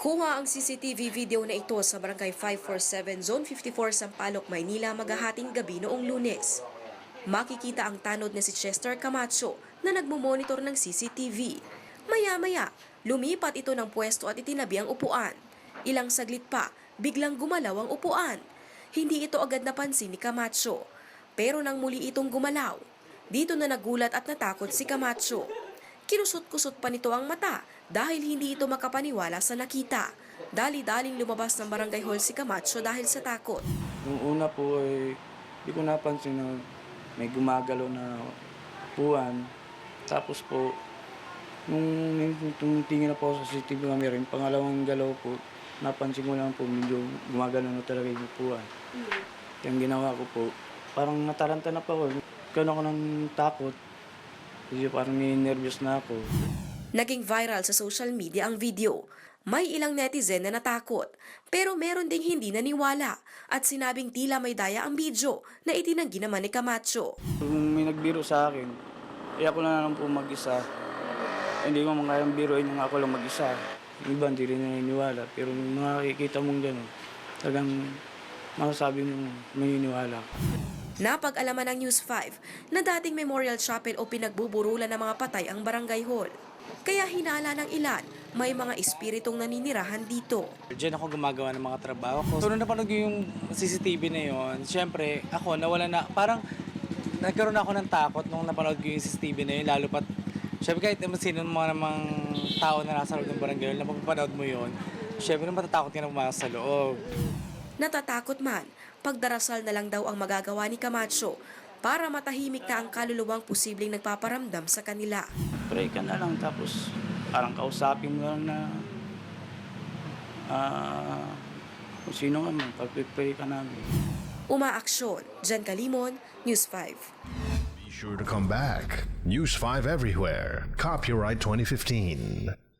Kuha ang CCTV video na ito sa Barangay 547 Zone 54 Sampaloc, Maynila magahating gabi noong lunes. Makikita ang tanod na si Chester Camacho na nagmumonitor ng CCTV. Maya-maya, lumipat ito ng pwesto at itinabi ang upuan. Ilang saglit pa, biglang gumalaw ang upuan. Hindi ito agad napansin ni Camacho. Pero nang muli itong gumalaw, dito na nagulat at natakot si Camacho. Kinusot-kusot pa nito ang mata dahil hindi ito makapaniwala sa nakita. Dali-daling lumabas ng barangay hall si Camacho dahil sa takot. Nung una po ay hindi ko napansin na may gumagalaw na puwan. Tapos po, nung nung tingin na po sa CCTV camera, yung pangalawang galaw po, napansin ko lang po medyo gumagalaw na talaga yung puwan. Yung ginawa ko po, parang nataranta na po ako. Kano ako ng takot. Kasi parang nervous na ako. Naging viral sa social media ang video. May ilang netizen na natakot, pero meron ding hindi naniwala at sinabing tila may daya ang video na itinanggi naman ni Camacho. Kung may nagbiro sa akin, eh ako na lang po mag-isa. Hindi ko mga kayang biroin yung ako lang mag-isa. Yung iba hindi rin naniniwala. Pero nung makikita mong gano'n, talagang masasabi mo maniniwala. Napag-alaman ng News 5 na dating memorial chapel o pinagbuburulan ng mga patay ang barangay hall. Kaya hinala ng ilan, may mga espiritong naninirahan dito. Diyan ako gumagawa ng mga trabaho ko. So, nung napanood yung CCTV na yon, syempre, ako, nawala na, parang, nagkaroon ako ng takot nung napanood ko yung CCTV na yun, lalo pat, syempre kahit naman sino mga namang tao na nasa loob ng barangay, na pagpapanood mo yun, syempre matatakot ka na pumasok sa loob. Natatakot man, pagdarasal na lang daw ang magagawa ni Camacho para matahimik na ang kaluluwang posibleng nagpaparamdam sa kanila. Pray ka na lang tapos parang kausapin mo lang na ah kung sino ka man, pag-pray ka namin. Umaaksyon, Jan Kalimon, News 5. Be sure to come back. News 5 everywhere. Copyright 2015.